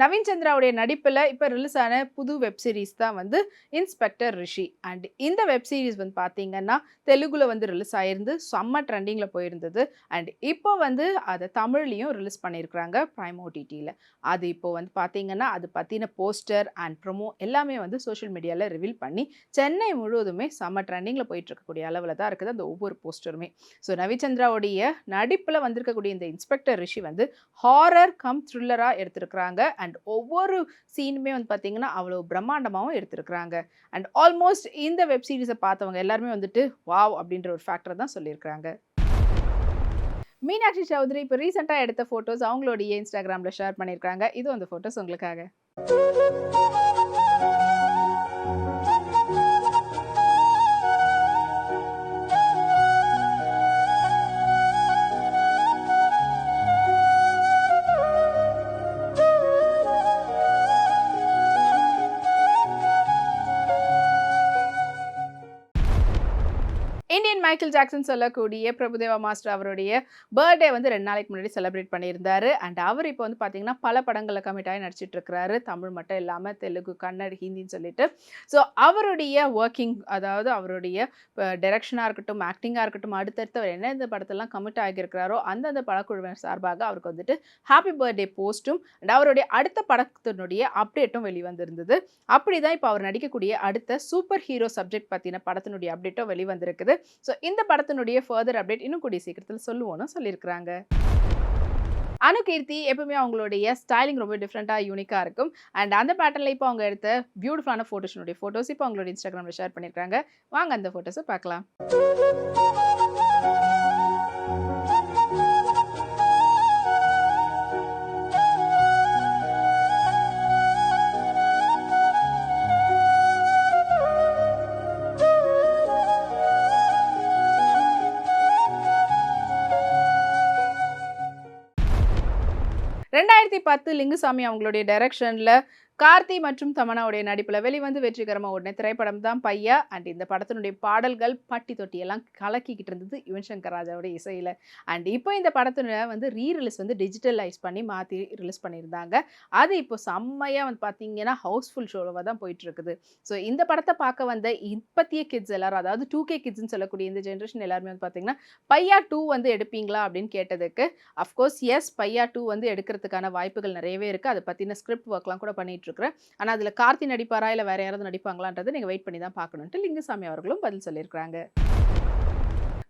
நவீன் சந்திராவுடைய நடிப்பில் இப்போ ரிலீஸ் ஆன புது வெப் சீரிஸ் தான் வந்து இன்ஸ்பெக்டர் ரிஷி அண்ட் இந்த வெப் சீரிஸ் வந்து பார்த்தீங்கன்னா தெலுங்குல வந்து ரிலீஸ் ஆயிருந்து செம்ம ட்ரெண்டிங்கில் போயிருந்தது. அண்ட் இப்போ வந்து அதை தமிழ்லையும் ரிலீஸ் பண்ணியிருக்கிறாங்க ப்ரைம் ஓடிடியில் அது இப்போ வந்து பார்த்தீங்கன்னா அது பற்றின போஸ்டர் அண்ட் ப்ரொமோ எல்லாமே வந்து சோஷியல் மீடியாவில் ரிவீல் பண்ணி சென்னை முழுவதுமே செம்ம ட்ரெண்டிங்கில் போயிட்டு இருக்கக்கூடிய அளவில் தான் இருக்குது அந்த ஒவ்வொரு போஸ்டருமே ஸோ ரவிச்சந்திராவுடைய நடிப்பில் வந்திருக்கக்கூடிய இந்த இன்ஸ்பெக்டர் ரிஷி வந்து ஹாரர் கம் த்ரில்லராக எடுத்திருக்கிறாங்க. அண்ட் ஒவ்வொரு சீனுமே வந்து பார்த்தீங்கன்னா அவ்வளோ பிரம்மாண்டமாகவும் எடுத்திருக்கிறாங்க. அண்ட் ஆல்மோஸ்ட் இந்த வெப் சீரிஸை பார்த்தவங்க எல்லாருமே வந்துட்டு வாவ்! அப்படின்ற ஒரு ஃபேக்டர் தான் சொல்லியிருக்கிறாங்க. மீனாட்சி சௌத்ரி இப்போ ரீசெண்டாக எடுத்த ஃபோட்டோஸ் அவங்களுடைய இன்ஸ்டாகிராமில் ஷேர் பண்ணியிருக்காங்க இது அந்த ஃபோட்டோஸ் உங்களுக்காக. இந்தியன் மைக்கேல் ஜாக்சன் சொல்லக்கூடிய பிரபுதேவா மாஸ்டர் அவருடைய பர்த்டே வந்து ரெண்டு நாளைக்கு முன்னாடி செலிப்ரேட் பண்ணியிருந்தாரு. அண்ட் அவர் இப்போ வந்து பார்த்தீங்கன்னா பல படங்களில் கமிட்டாகி நடிச்சிட்டு இருக்கிறாரு. தமிழ் மட்டும் இல்லாமல் தெலுங்கு கன்னட் ஹிந்தின்னு சொல்லிட்டு. ஸோ அவருடைய ஒர்க்கிங் அதாவது அவருடைய டைரக்ஷனாக இருக்கட்டும் ஆக்டிங்காக இருக்கட்டும் அடுத்தடுத்து அவர் எந்தெந்த படத்தெல்லாம் கமிட் ஆகியிருக்கிறாரோ அந்தந்த படக்குழுவினர் சார்பாக அவருக்கு வந்துட்டு ஹாப்பி பர்த்டே போஸ்ட்டும் அண்ட் அவருடைய அடுத்த படத்தினுடைய அப்டேட்டும் வெளிவந்திருந்தது. அப்படி தான் இப்போ அவர் நடிக்கக்கூடிய அடுத்த சூப்பர் ஹீரோ சப்ஜெக்ட் பற்றின படத்தினுடைய அப்டேட்டும் வெளிவந்திருக்குது. ஸோ ஸோ இந்த படத்தினுடைய ஃபர்தர் அப்டேட் இன்னும் கூடிய சீக்கிரத்தில் சொல்லுவோன்னு சொல்லியிருக்கிறாங்க. அனுகீர்த்தி எப்பவுமே அவங்களுடைய ஸ்டைலிங் ரொம்ப டிஃப்ரெண்ட்டாக யூனிக்காக இருக்கும். அண்ட் அந்த பேட்டர்னில் இப்போ அவங்க எடுத்த பியூட்டிஃபுல்லான ஃபோட்டோஷனுடைய ஃபோட்டோஸ் இப்போ அவங்களோட இன்ஸ்டாகிராமில் ஷேர் பண்ணியிருக்காங்க வாங்க அந்த ஃபோட்டோஸை பார்க்கலாம். ரெண்டாயிரத்தி பத்து லிங்குசாமி அவங்களுடைய டைரக்ஷனில் கார்த்தி மற்றும் தமனாவுடைய நடிப்பில் வெளிவந்து வெற்றிகரமாக உடனே திரைப்படம் தான் பையா. அண்ட் இந்த படத்தினுடைய பாடல்கள் பட்டி தொட்டியெல்லாம் கலக்கிக்கிட்டு இருந்தது யுவன் சங்கர் ராஜாவுடைய இசையில். அண்ட் இப்போ இந்த படத்தினுடைய வந்து ரீ ரிலீஸ் வந்து டிஜிட்டலைஸ் பண்ணி மாற்றி ரிலீஸ் பண்ணியிருந்தாங்க. அது இப்போ செம்மையாக வந்து பார்த்தீங்கன்னா ஹவுஸ்ஃபுல் ஷோவாக தான் போயிட்டுருக்குது. ஸோ இந்த படத்தை பார்க்க வந்த இப்பத்திய கிட்ஸ் எல்லாரும் அதாவது டூ கே கிட்ஸ்னு சொல்லக்கூடிய இந்த ஜென்ரேஷன் எல்லாருமே வந்து பார்த்தீங்கன்னா பையா டூ வந்து எடுப்பீங்களா அப்படின்னு கேட்டதுக்கு அஃப்கோர்ஸ் எஸ் பையா டூ வந்து எடுக்கிறதுக்கான வாய்ப்புகள் நிறையவே இருக்குது அதை பற்றின ஸ்கிரிப்ட் ஒர்க்லாம் கூட பண்ணிட்டு இருக்கிறேன் ஆனால் அதில் கார்த்தி நடிப்பாரா இல்லை வேற யாராவது நடிப்பாங்களான்றது நீங்கள் வெயிட் பண்ணி தான் பார்க்கணுன்ட்டு லிங்குசாமி அவர்களும் பதில் சொல்லியிருக்கிறாங்க.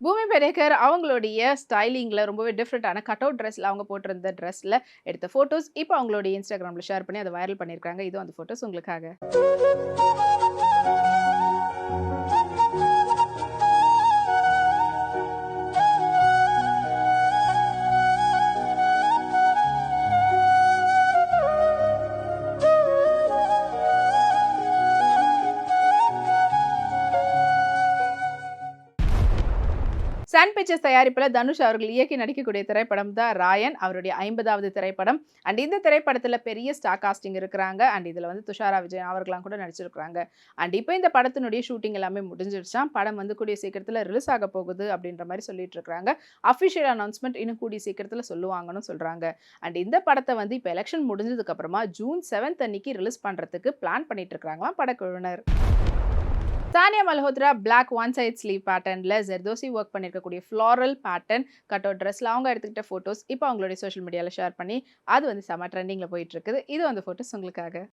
பூமி பெரேக்கர் அவங்களுடைய ஸ்டைலிங்கில் ரொம்பவே டிஃப்ரெண்ட்டான கட் அவுட் ட்ரெஸ்ஸில் அவங்க போட்டிருந்த ட்ரெஸ்ஸில் எடுத்த ஃபோட்டோஸ் இப்போ அவங்களுடைய இன்ஸ்டாகிராமில் ஷேர் பண்ணி அதை வைரல் பண்ணியிருக்காங்க இதுவும் அந்த ஃபோட்டோஸ் உங்களுக்காக. சன் பிக்சர்ஸ் தயாரிப்பில் தனுஷ் அவர்கள் இயக்கி நடிக்கக்கூடிய திரைப்படம் தான் ராயன். அவருடைய ஐம்பதாவது திரைப்படம். அண்ட் இந்த திரைப்படத்தில் பெரிய ஸ்டார் காஸ்டிங் இருக்கிறாங்க. அண்ட் இதில் வந்து துஷாரா விஜய் அவர்களாம் கூட நடிச்சிருக்கிறாங்க. அண்ட் இப்போ இந்த படத்தினுடைய ஷூட்டிங் எல்லாமே முடிஞ்சிருச்சான் படம் வந்து கூடிய சீக்கிரத்தில் ரிலீஸ் ஆக போகுது அப்படின்ற மாதிரி சொல்லிட்டு இருக்கிறாங்க. அஃபிஷியல் அனௌன்ஸ்மெண்ட் இன்னும் கூடிய சீக்கிரத்தில் சொல்லுவாங்கன்னு சொல்கிறாங்க அண்ட் இந்த படத்தை வந்து இப்போ எலெக்ஷன் முடிஞ்சதுக்கப்புறமா ஜூன் செவன்த் அன்னைக்கு ரிலீஸ் பண்ணுறதுக்கு பிளான் பண்ணிட்டு இருக்கிறாங்களாம் படக்குழுவினர். Tanya Malhotra black one side sleeve பேட்டர்னில் ஜெர்தோசி ஒர்க் பண்ணியிருக்கக்கூடிய ஃப்ளாரல் பேட்டர்ன் கட் அவுட் ட்ரெஸ்ஸில் அவங்க எடுத்துக்கிட்ட ஃபோட்டோஸ் இப்போ அவங்களுடைய சோஷியல் மீடியாவில் ஷேர் பண்ணி அது வந்து செம ட்ரெண்டிங்கில் போயிட்டு இருக்குது. இது அந்த ஃபோட்டோஸ் உங்களுக்காக.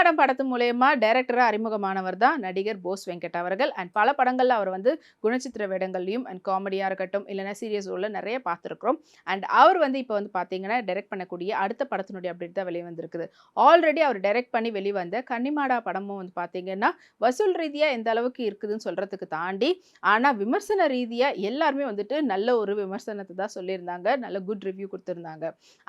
கன்னிமாடம் படத்து மூலயமா டைரக்டராக அறிமுகமானவர் தான் நடிகர் போஸ் வெங்கட் அவர்கள். அண்ட் பல படங்களில் அவர் வந்து குணச்சித்திர வேடங்கள்லையும் அண்ட் காமெடியாக இருக்கட்டும் இல்லைனா சீரியஸ் ரோலில் நிறைய பார்த்துருக்குறோம். அண்ட் அவர் வந்து இப்போ வந்து பார்த்தீங்கன்னா டைரக்ட் பண்ணக்கூடிய அடுத்த படத்தினுடைய அப்டேட் தான் வெளியே வந்திருக்குது ஆல்ரெடி அவர் டைரக்ட் பண்ணி வெளிவந்த கன்னிமாடா படமும் வந்து பார்த்தீங்கன்னா வசூல் ரீதியாக எந்த அளவுக்கு இருக்குதுன்னு சொல்கிறதுக்கு தாண்டி ஆனால் விமர்சன ரீதியாக எல்லாருமே வந்துட்டு நல்ல ஒரு விமர்சனத்தை தான் சொல்லியிருந்தாங்க. நல்ல குட் ரிவ்யூ கொடுத்துருந்தாங்க.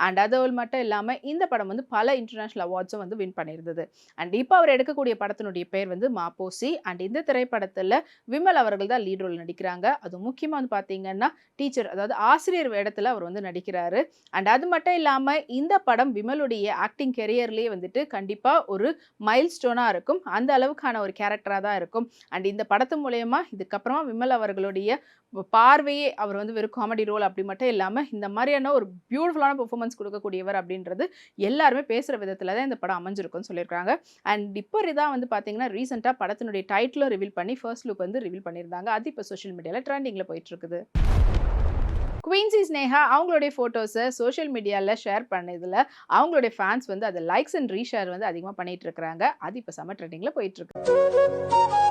அண்ட் அது மட்டும் இல்லாமல் இந்த படம் வந்து பல இன்டர்நேஷ்னல் அவார்ட்ஸும் வந்து வின் பண்ணியிருந்தது. அண்ட் இப்போ அவர் எடுக்கக்கூடிய படத்தினுடைய பேர் வந்து மாப்போசி. அண்ட் இந்த திரைப்படத்தில் விமல் அவர்கள் தான் லீட் ரோல் நடிக்கிறாங்க. அது முக்கியமாக வந்து பார்த்தீங்கன்னா டீச்சர் அதாவது ஆசிரியர் வேடத்தில் அவர் வந்து நடிக்கிறாரு. அண்ட் அது மட்டும் இல்லாமல் இந்த படம் விமலுடைய ஆக்டிங் கெரியர்லேயே வந்துட்டு கண்டிப்பாக ஒரு மைல் ஸ்டோனாக இருக்கும். அந்த அளவுக்கான ஒரு கேரக்டராக தான் இருக்கும். அண்ட் இந்த படத்து மூலயமா இதுக்கப்புறமா விமல் அவர்களுடைய பார்வையே அவர் வந்து வெறும் காமெடி ரோல் அப்படி மட்டும் இல்லாமல் இந்த மாதிரியான ஒரு பியூட்டிஃபுல்லான பெர்ஃபார்மன்ஸ் கொடுக்கக்கூடியவர் அப்படின்றது எல்லாருமே பேசுகிற விதத்தில் தான் இந்த படம் அமைஞ்சிருக்குன்னு சொல்லியிருக்காங்க. அண்ட் இப்போ இதான் வந்து பார்த்தீங்கன்னா ரீசெண்டாக படத்தினுடைய டைட்டிலும் ரிவீல் பண்ணி ஃபர்ஸ்ட் லுக் வந்து ரிவீல் பண்ணியிருந்தாங்க. அது இப்போ சோஷியல் மீடியாவில் ட்ரெண்டிங்கில் போயிட்டு இருக்குது குவீன்சி ஸ்னேகா அவங்களுடைய ஃபோட்டோஸை சோஷியல் மீடியாவில் ஷேர் பண்ணதில் அவங்களுடைய ஃபேன்ஸ் வந்து அதை லைக்ஸ் அண்ட் ரீஷேர் வந்து அதிகமாக பண்ணிட்டு இருக்கிறாங்க அது இப்போ செம்ம ட்ரெண்டிங்கில் போயிட்டுருக்கு.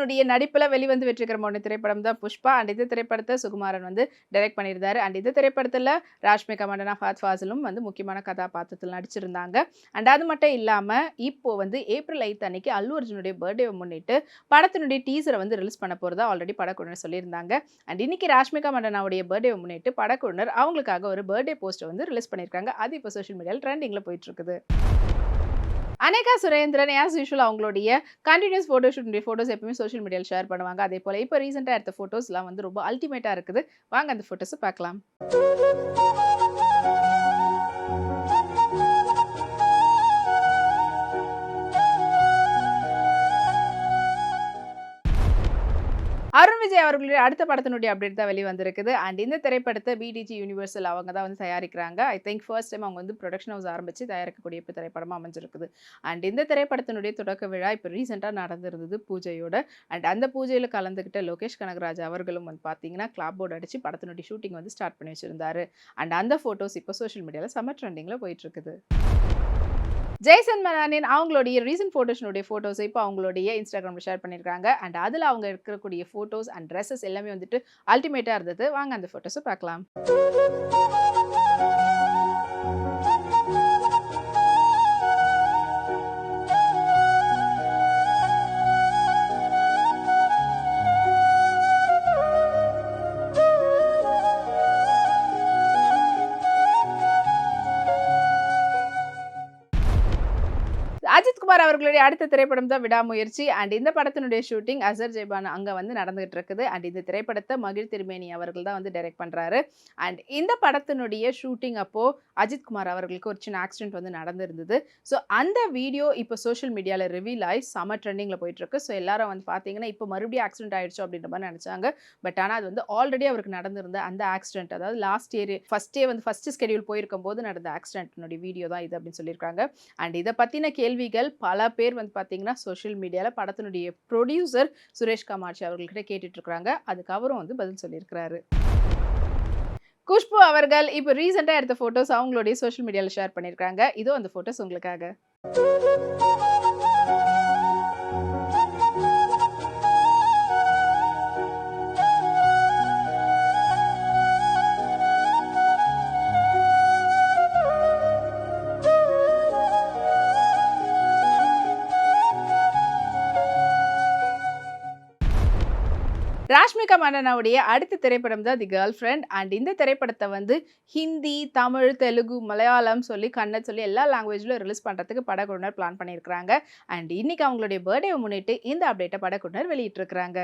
இருக்கு நடிப்பில் வெளிவந்து வெற்றிகரமான திரைப்படம் தான் புஷ்பா. அண்ட் இந்த திரைப்படத்தை சுகுமாரன் வந்து டைரக்ட் பண்ணியிருந்தாரு. அண்ட் இந்த திரைப்படத்தில் ராஷ்மிகா மண்டனா ஃபாத் ஃபாசிலும் வந்து முக்கியமான கதாபாத்திரத்தில் நடிச்சிருந்தாங்க. அண்ட் அது மட்டும் இல்லாமல் இப்போ வந்து ஏப்ரல் ஐத் அன்னைக்கு அல்லு அர்ஜுனுடைய பர்த்டேவை முன்னிட்டு படத்தினுடைய டீசரை வந்து ரிலீஸ் பண்ண போகிறதா ஆல்ரெடி படக்குழுனர் சொல்லியிருந்தாங்க. அண்ட் இன்னைக்கு ராஷ்மிகா மண்டனாவுடைய பர்த்டேவை முன்னிட்டு படக்குழுனர் அவங்களுக்காக ஒரு பர்த்டே போஸ்ட்டை வந்து ரிலீஸ் பண்ணியிருக்காங்க. அது இப்போ சோஷியல் மீடியாவில் ட்ரெண்டிங்கில் போயிட்டுருக்குது அனேகா சுரேந்திரன் ஆஸ் யூஷுவல் அவங்களுடைய கண்டினியூஸ் ஃபோட்டோ ஷூட்டுடைய ஃபோட்டோஸ் எப்பவுமே சோஷியல் மீடியாவில் ஷேர் பண்ணுவாங்க. அதே போல் இப்போ ரீசெண்டாக எடுத்த ஃபோட்டோஸ்லாம் வந்து ரொம்ப அல்டிமேட்டாக இருக்குது. வாங்க அந்த ஃபோட்டோஸை பார்க்கலாம். விஜய் அவர்களுடைய அடுத்த படத்தினுடைய அப்டேட் தான் வெளியே வந்திருக்குது அண்ட் இந்த திரைப்படத்தை பிடிஜி யூனிவர்சல் அவங்க தான் வந்து தயாரிக்கிறாங்க. ஐ திங்க் ஃபர்ஸ்ட் டைம் அவங்க வந்து ப்ரொடக்ஷன் ஹவுஸ் ஆரம்பித்து தயாரிக்கக்கூடிய இப்போ திரைப்படமாக அமைஞ்சிருக்குது. அண்ட் இந்த திரைப்படத்தினுடைய தொடக்க விழா இப்போ ரீசெண்டாக நடந்திருந்தது பூஜையோட. அண்ட் அந்த பூஜையில் கலந்துக்கிட்ட லோகேஷ் கனகராஜ் அவர்களும் வந்து பார்த்தீங்கன்னா கிளாப் போர்டு அடித்து படத்தினுடைய ஷூட்டிங் வந்து ஸ்டார்ட் பண்ணி வச்சிருந்தாரு. அண்ட் அந்த ஃபோட்டோஸ் இப்போ சோஷியல் மீடியாவில் செம்ம ட்ரெண்டிங்கில் போயிட்டு இருக்குது. ஜெய்சன் மனானின் அவங்களுடைய ரீசன்ட் ஃபோட்டோஷனுடைய ஃபோட்டோஸை இப்போ அவங்களுடைய இன்ஸ்டாகிராமில் ஷேர் பண்ணியிருக்காங்க அண்ட் அதில் அவங்க இருக்கக்கூடிய ஃபோட்டோஸ் அண்ட் ட்ரெஸ்ஸஸ் எல்லாமே வந்துட்டு அல்டிமேட்டாக இருந்தது. வாங்க அந்த ஃபோட்டோஸை பார்க்கலாம். அஜித் அவர்களுடைய அடுத்த திரைப்படம் தான் விடாமுயற்சி. அண்ட் இந்த படத்தினுடைய ஷூட்டிங் அசர் ஜெய்பான் அங்கே வந்து நடந்துகிட்டு இருக்குது. அண்ட் இந்த திரைப்படத்தை மகிழ் திருமேனி அவர்கள் தான் வந்து டைரக்ட் பண்ணுறாரு அண்ட் இந்த படத்தினுடைய ஷூட்டிங் அப்போது அஜித் குமார் அவர்களுக்கு ஒரு சின்ன ஆக்சிடென்ட் வந்து நடந்திருந்தது. ஸோ அந்த வீடியோ இப்போ சோஷியல் மீடியாவில் ரிவீல் ஆகி செம ட்ரெண்டிங்கில் போயிட்டுருக்கு. ஸோ எல்லாரும் வந்து பார்த்தீங்கன்னா இப்போ மறுபடியும் ஆக்சிடென்ட் ஆயிடுச்சு அப்படின்ற மாதிரி நினச்சாங்க. பட் ஆனால் அது வந்து ஆல்ரெடி அவருக்கு நடந்திருந்த அந்த ஆக்சிடென்ட் அதாவது லாஸ்ட் இயர் ஃபஸ்ட்டே வந்து ஃபஸ்ட்டு ஸ்கெடியூல் போயிருக்கும் போது நடந்த ஆக்சிடென்ட்னுடைய வீடியோ தான் இது அப்படின்னு சொல்லியிருக்காங்க. அண்ட் இதை பற்றின கேள்விகள் பல பேர் வந்து பார்த்தீங்கன்னா சோஷியல் மீடியாவில் படத்தினுடைய ப்ரொடியூசர் சுரேஷ் காமாட்சி அவர்கள்கிட்ட கேட்டுட்டு அதுக்கு அவரும் வந்து பதில் சொல்லியிருக்கிறாரு. குஷ்பு அவர்கள் இப்போ ரீசெண்டாக எடுத்த ஃபோட்டோஸ் அவங்களுடைய சோஷியல் மீடியாவில் ஷேர் பண்ணியிருக்காங்க இதோ அந்த ஃபோட்டோஸ் உங்களுக்காக. ராஷ்மிகா மன்னனாவுடைய அடுத்த திரைப்படம் தான் தி கேர்ள் ஃப்ரெண்ட் அண்ட் இந்த திரைப்படத்தை வந்து ஹிந்தி தமிழ் தெலுங்கு மலையாளம் சொல்லி கன்னட் சொல்லி எல்லா லாங்குவேஜ்லையும் ரிலீஸ் பண்ணுறதுக்கு படக்குழுனர் பிளான் பண்ணியிருக்கிறாங்க. அண்ட் இன்னைக்கு அவங்களுடைய பர்த்டேவை முன்னிட்டு இந்த அப்டேட்டை படக்குழுனர் வெளியிட்டிருக்கிறாங்க.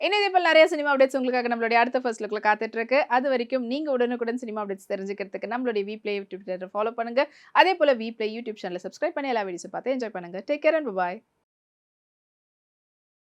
இன்னும் இதே போல் நிறைய சினிமா அப்டேட்ஸ் உங்களுக்காக நம்மளுடைய அடுத்த ஃபர்ஸ்ட் லுக்கில் காத்துட்ருக்கு. அது வரைக்கும் நீங்கள் உடனுக்குடன் சினிமா அப்டேட்ஸ் தெரிஞ்சுக்கிறதுக்கு நம்மளுடைய V play YouTube channel follow பண்ணுங்க. அதே போல் வி பிளே யூடியூப் சேனலை சப்ஸ்கிரைப் பண்ணி எல்லா வீடியோஸும் பார்த்து என்ஜாய் பண்ணுங்க. Take care and bye